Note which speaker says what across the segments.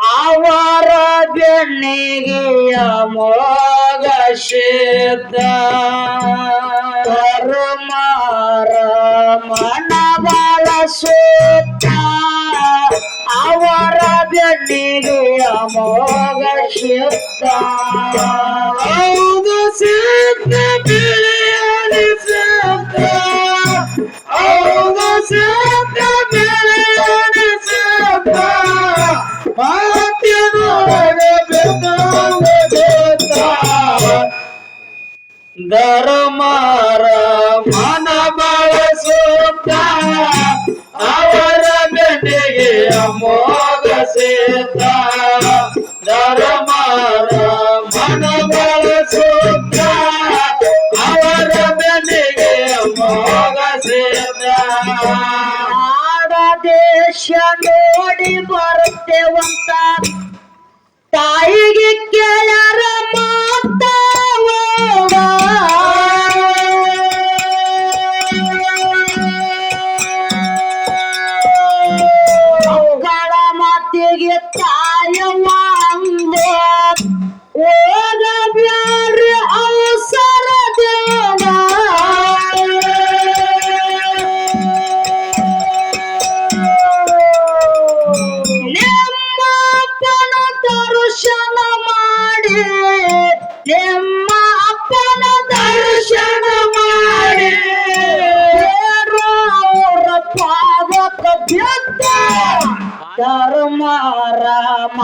Speaker 1: ಅವರ ಬೆನ್ನಿಗೆಯ ಮೋಗ ಶೇತ ಕರುಮಾರ ಮನಬಲ ಬಾಳ ಅವರ ಬೆನ್ನಿಗೆಯ ಮೋಗ ಶೇತ ಹೌದು ಸಿದ್ಧ ಧರ್ಮರ ಮನ ಬಳಸುತ್ತ ಅವರ ಬೆನ್ನಿಗೆ ಅಮೋಘ ದರ ಮಾರ ಮನ ಬಳಸುತ್ತ ಅವರ ಬೆನ್ನಿಗೆ ಅಮೋಘ ಸೇತ. ಆಡ ದೇಶ ನೋಡಿ ಬರುತ್ತೇವಂತ. ತಾಯಿಗೆ ಕೇಳರ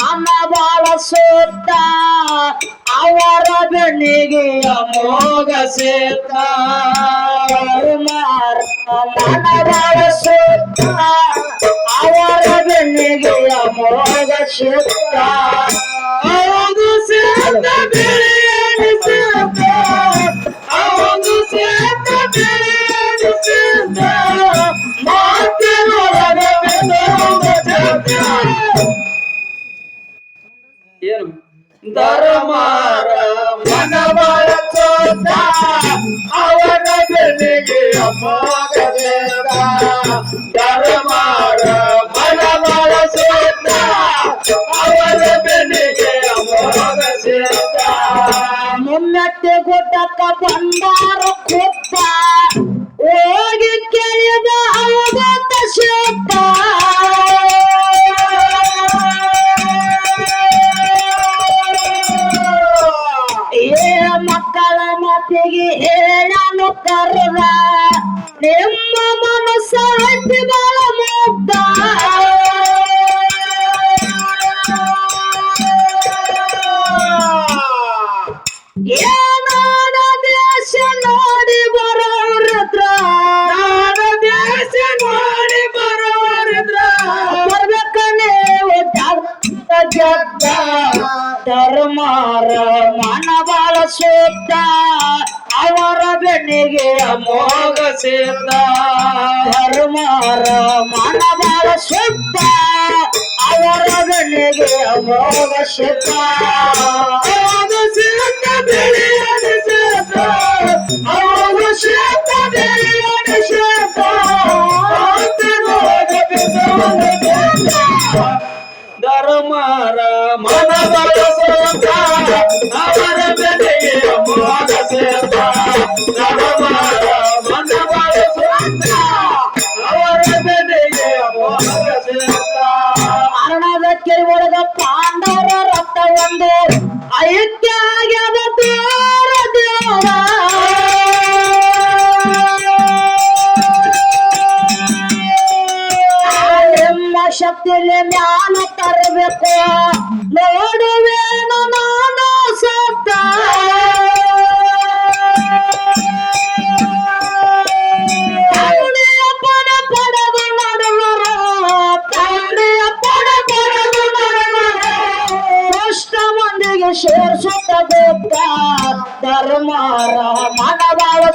Speaker 1: ಮನ ಬಾಳ ಸೋತ ಅವರ ಬೆನ್ನಿಗೆ ಅಮೋಘ ಸೇತ ಮನ ಬಾಳ ಸೋತ ಅವರ ಬೆನ್ನಿಗೆ ಅಮೋಘ ಸೇತ ಹೌದು ಸೇತ ಬಿಳಿಯಲಿ ಸೇತ, ಹೌದು ಸೇತ ಬಿಳಿಯಲಿ ಸೇತ. ಮಾತಿನೊಳಗೆ. ಏನು ಧರ್ಮಾರ. ಮನ ಬಳಸೋದ ಅವನ ಬೆನಿಗೆ ಅಮ್ಮ ಸೇತ ಧರ್ಮಾರ ಮನ ಬಳಸೋದ ಅವನ ಬೆನಿಗೆ ಅಮ್ಮ ಸೇತ ಮುನ್ನಟ್ಟೆ ಗುಡ್ಡಕ್ಕ ಬಂದಾರ ಏನಾದ ದೇಶ ನೋಡಿ ಬರೋರತ್ರ ನಾಡ ದೇಶ ನೋಡಿ ಬರೋರತ್ರ ಬರ್ಬೇಕನೇ ಜಗ್ಗ ಧರ್ಮಾರ ಮನ ಬಾಳ ಸೋತ ಅವರ ಬೆನ್ನಿಗೆ ಅಮೋಘ ಸೇತ ಧರ್ಮಾರ ಮನ ಬಾಳ ಸೋತ ಅವರ ಬೆನ್ನಿಗೆ ಅಮೋಘ ಸೇತ ಧರ್ಮರ ಮನ ಬಳಸೋತ ಅವರ ಬೆಲೆಗೆ ನಿಮ್ಮ ಮ್ಯಾಲ ತರಬೇಕು. ನೋಡುವೇನು ನಾನು ಸತ್ತ.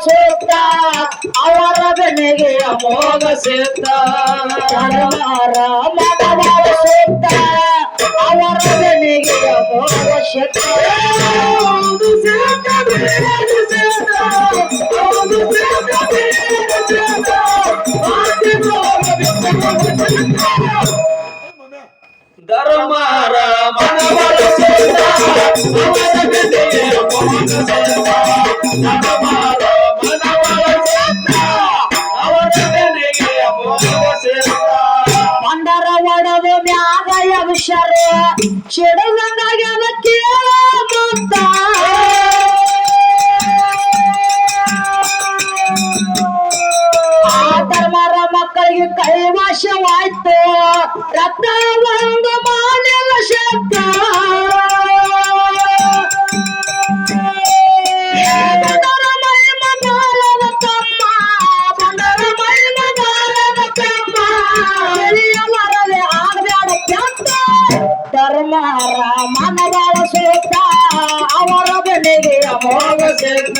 Speaker 1: ಸೇರ್ಸುತ್ತ ಅವರ ಬೆನೆಗೆ ಅಮೋಘ ಸೇತ ಧರ್ಮಾರ ಬಂದರ ಒಡದು ಮ್ಯಾಗ ಎಬ್ಸರ ಸಿಡದಂಗಾಗ್ಯದ ಕೇಳ ಮಹಿಮ ಕೈವಾಶವಾಯ್ತು ರತ್ನ ಒಂದು ಮಾನೆಲ್ಲ ಆಗ್ಬ್ಯಾಡ ಕೆಂಪ ಧರ್ಮರ ಮನಗಳ ಸೇತ ಅವರ ಬೆಲೆಗೆ ಅಮೋಘ
Speaker 2: ಸೇತ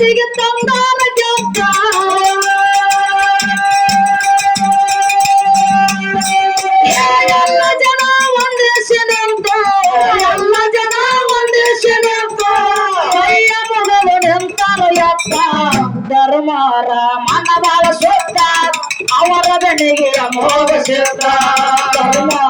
Speaker 1: ತಂದೆ ತಂದಾರ ಕೆಂಪ ಎಲ್ಲ ಜನ ಒಂದೇ ಜನ ಒಂದೇ ಕೈಯ ಮನವಾಳ ಸೊತ್ತ ಅವರ ಬೆಣಿಗೆ ಅಮೋಘ ಧರ್ಮರ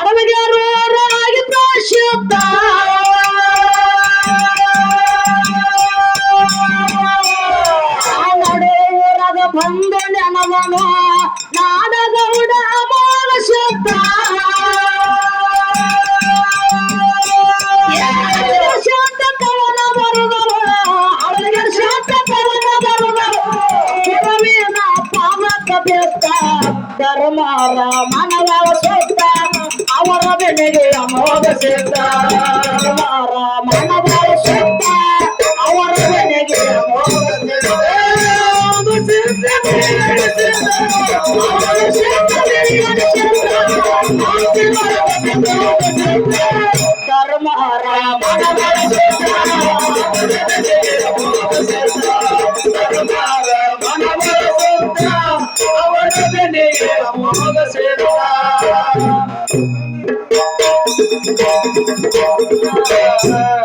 Speaker 1: ಧರ್ಮರ ಮನವಳ ಸೊತ್ತ ಅವರ ಬೆಲೆಗೆ ಅಮೋಘ ಸಿದ್ಧ ಧರ್ಮರ ಮನವಳ ಸೊತ್ತ ಅವರ ಬೆಲೆಗೆ ಅಮೋಘ ಸಿದ್ಧ
Speaker 2: Amen.